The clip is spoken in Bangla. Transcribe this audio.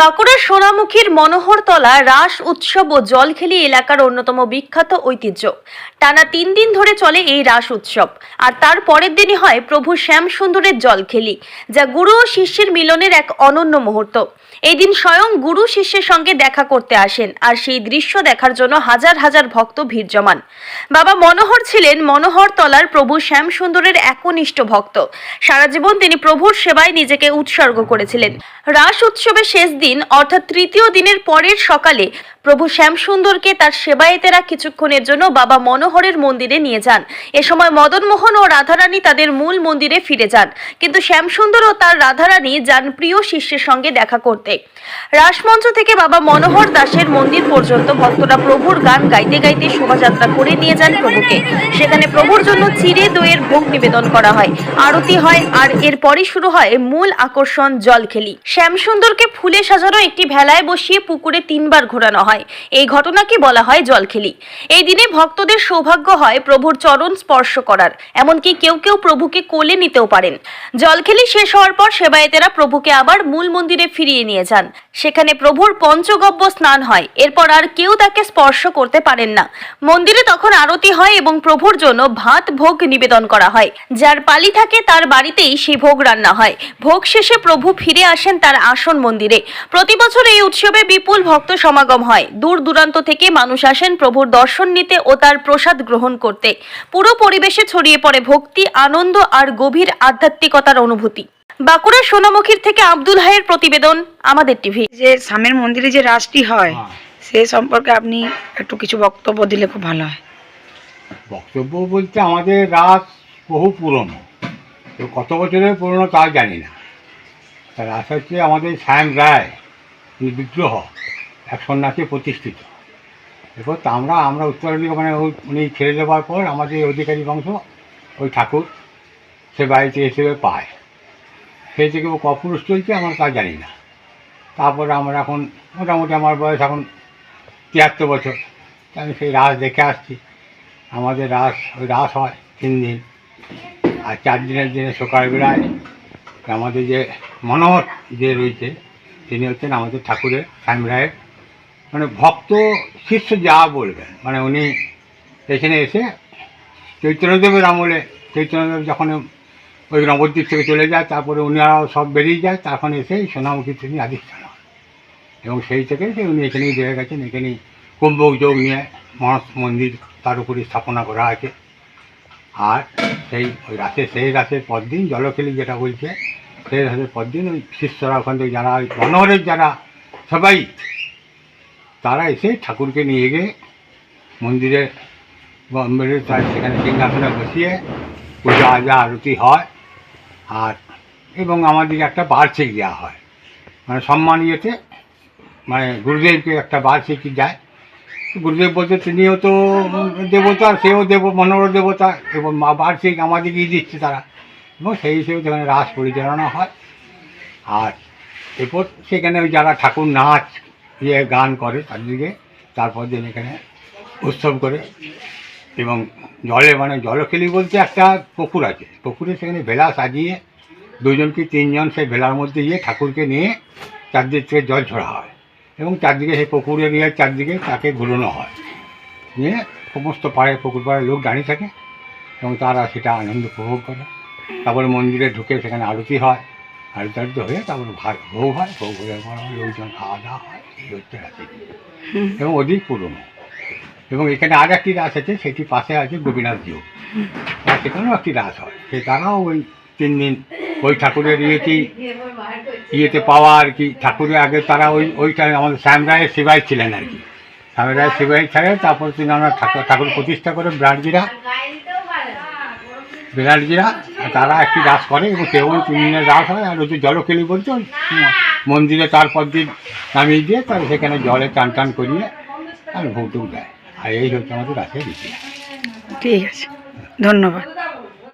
বাঁকুড়ার সোনামুখীর মনোহরতলা রাস, উৎসব ও জলখেলি এলাকার অন্যতম বিখ্যাত ঐতিহ্য। টানা তিন দিন ধরে চলে এই রাস উৎসব। আর তার পরের দিনই হয় প্রভু শ্যামসুন্দরের জলখেলি, যা গুরু ও শিষ্যের মিলনের এক অনন্য মুহূর্ত। এই দিন স্বয়ং গুরু শিষ্যের সঙ্গে দেখা করতে আসেন, আর সেই দৃশ্য দেখার জন্য হাজার হাজার ভক্ত ভিড় জমান। বাবা মনোহর ছিলেন মনোহরতলার প্রভু শ্যামসুন্দরের একনিষ্ঠ ভক্ত। সারা জীবন তিনি প্রভুর সেবায় নিজেকে উৎসর্গ করেছিলেন। রাস উৎসবের শেষ দিন অর্থাৎ তৃতীয় দিনের পরের সকালে প্রভু শ্যামসুন্দরকে তার সেবায়েতেরা কিছুক্ষণের জন্য বাবা মনোহরের মন্দিরে নিয়ে যান। এ সময় মদনমোহন ও রাধারানী তাদের মূল মন্দিরে ফিরে যান। কিন্তু শ্যামসুন্দর ও তার রাধারানী যান প্রিয় শিষ্যের সঙ্গে দেখা করতে। রাসমঞ্চ থেকে বাবা মনোহর দাসের মন্দির পর্যন্ত ভক্তরা প্রভুর গান গাইতে গাইতে শোভাযাত্রা করে নিয়ে যান প্রভুকে। সেখানে প্রভুর জন্য চিড়ে দইয়ের ভোগ নিবেদন করা হয়। আরতি হয় আর এরপরই শুরু হয় মূল আকর্ষণ জলখেলি। শ্যামসুন্দরকে ফুলে সাজানো একটি ভেলায় বসিয়ে পুকুরে তিনবার ঘোরানো হয়। এই ঘটনাকে বলা হয় জলখেলি। এই দিনে ভক্তদের সৌভাগ্য হয় প্রভুর চরণ স্পর্শ করার। এমনকি কেউ কেউ প্রভুকে কোলে নিতেও পারেন। জলখেলি শেষ হওয়ার পর সেবায়েতেরা প্রভুকে আবার মূল মন্দিরে ফিরিয়ে নিয়ে যান। সেখানে প্রভুর পঞ্চগব্য স্নান হয়। এরপর আর কেউ তাকে স্পর্শ করতে পারেন না। মন্দিরে তখন আরতি হয় এবং প্রভুর জন্য ভাত ভোগ নিবেদন করা হয়। যার পালি থাকে তার বাড়িতেই সেই ভোগ রান্না হয়। ভোগ শেষে প্রভু ফিরে আসেন তার আসন মন্দিরে। প্রতি বছর এই উৎসবে বিপুল ভক্ত সমাগম হয়। দূর দূরান্ত থেকে মানুষ আসেন প্রভুর দর্শন নিতে ও তার প্রসাদ গ্রহণ করতে। পুরো পরিবেশে ছড়িয়ে পড়ে ভক্তি আনন্দ আর গভীর আধ্যাত্মিকতার অনুভূতি। বাঁকুড়া সোনামুখীর থেকে আব্দুল হাইয়ের প্রতিবেদন আমাদের টিভি। যে স্বামীর মন্দিরে যে রাসটি হয় সে সম্পর্কে আপনি একটু কিছু বক্তব্য দিলে খুব ভালো হয়। বক্তব্য বলতে আমাদের রাস বহু পুরনো। তো কত বছরের পুরনো তা জানি না। রাস হচ্ছে আমাদের সায়ন রায় উনি বিগ্রহ। এক সন্ন্যাসী প্রতিষ্ঠিত। এরপর আমরা আমরা উত্তরাধিকার মানে ওই উনি ছেড়ে দেওয়ার পর আমাদের অধিকারী বংশ, ওই ঠাকুর, সে বাড়িতে হিসেবে পায়। সেই থেকে ও কপুরুষ চলছে, আমার তা জানি না। তারপরে আমরা এখন, মোটামুটি আমার বয়স এখন তিয়াত্তর বছর। আমি সেই রাস দেখে আসছি। আমাদের রাস, ওই রাস হয় তিন দিন। আর চার দিনের দিনে সকালবেলায় আমাদের যে মনোহর যে রয়েছে, তিনি হচ্ছেন আমাদের ঠাকুরের স্বামী রায়ের মানে ভক্ত শিষ্য যা বলবেন। মানে উনি এখানে এসে চৈতন্যদেবের আমলে, চৈতন্যদেব যখন ওই নবদ্বীপ থেকে চলে যায়, তারপরে উনারাও সব বেরিয়ে যায়, তখন এসে সোনামুখী তিনি আধিষ্ঠান হন এবং সেই থেকে সে উনি এখানেই দিয়ে গেছেন, এখানেই কুম্ভক যোগ নিয়ে মনস মন্দির তার উপরে স্থাপনা করা আছে। আর সেই ওই রাতে, সেই রাতের পরদিন জলকেলি যেটা বলছে, সেই রাতের পরদিন ওই শিষ্যরা ওখান থেকে যারা, ওই মনোহরের যারা সবাই তারা এসে ঠাকুরকে নিয়ে গিয়ে মন্দিরে তার সেখানে সিংহাসনে বসিয়ে পূজা আজা আরতি হয় আর এবং আমাদের একটা বার্ষিক দেওয়া হয়। মানে সম্মান ইয়েতে মানে গুরুদেবকে একটা বার্ষিকী যায়। গুরুদেব বলতে তিনিও তো দেবতা, সেও দেব মনোহর দেবতা এবং মা বার্ষিক আমাদেরকেই দিচ্ছে তারা। এবং সেই হিসেবে সেখানে রাস পরিচালনা হয়। আর এরপর সেখানে যারা ঠাকুর নাচ ইয়ে গান করে চারদিকে। তারপর দিন এখানে উৎসব করে এবং জলে মানে জলকেলি বলতে একটা পুকুর আছে। পুকুরে সেখানে ভেলা সাজিয়ে দুজন কি তিনজন সেই ভেলার মধ্যে গিয়ে ঠাকুরকে নিয়ে চারদিক থেকে জল ছড়া হয় এবং চারদিকে সেই পুকুরে নিয়ে চারদিকে তাকে ঘুরানো হয়। নিয়ে সমস্ত পাড়ে পুকুর পাড়ে লোক দাঁড়িয়ে থাকে এবং তারা সেটা আনন্দ উপভোগ করে। তারপরে মন্দিরে ঢুকে সেখানে আরতি হয়। আরতি হয়ে তারপরে ভাত ভোগ হয় ভোগ হয়ে পর লোকজন খাওয়া দাওয়া হয়, এই হচ্ছে রাতে। এবং অধিক পুরনো। এবং এখানে আর একটি রাস আছে, সেটি পাশে আছে গোপীনাথ জিউ আর সেখানেও একটি রাস হয়। সে তারাও ওই তিন দিন ওই ঠাকুরের ইয়েতেই, ইয়েতে পাওয়া আর কি। ঠাকুরের আগে তারা ওই, ওইটা আমাদের শ্যাম রায়ের সেবাই ছিলেন আর কি। শ্যাম রায়ের সেবাই ছাড়ে তারপর তিনি আমরা ঠাকুর ঠাকুর প্রতিষ্ঠা করে ব্রাহ্মীরা বিরাটজিরা তারা একটি রাস করে এবং কেউ তিন দিনের রাস হয়, আর ওদের বলছো। ওই মন্দিরে তারপর দিন নামিয়ে দিয়ে তার সেখানে জলে টান টান করিয়ে আর ভৌটুক দেয়। আর এই হচ্ছে আমাদের রাসের ইতিহাস ঠিক আছে। ধন্যবাদ।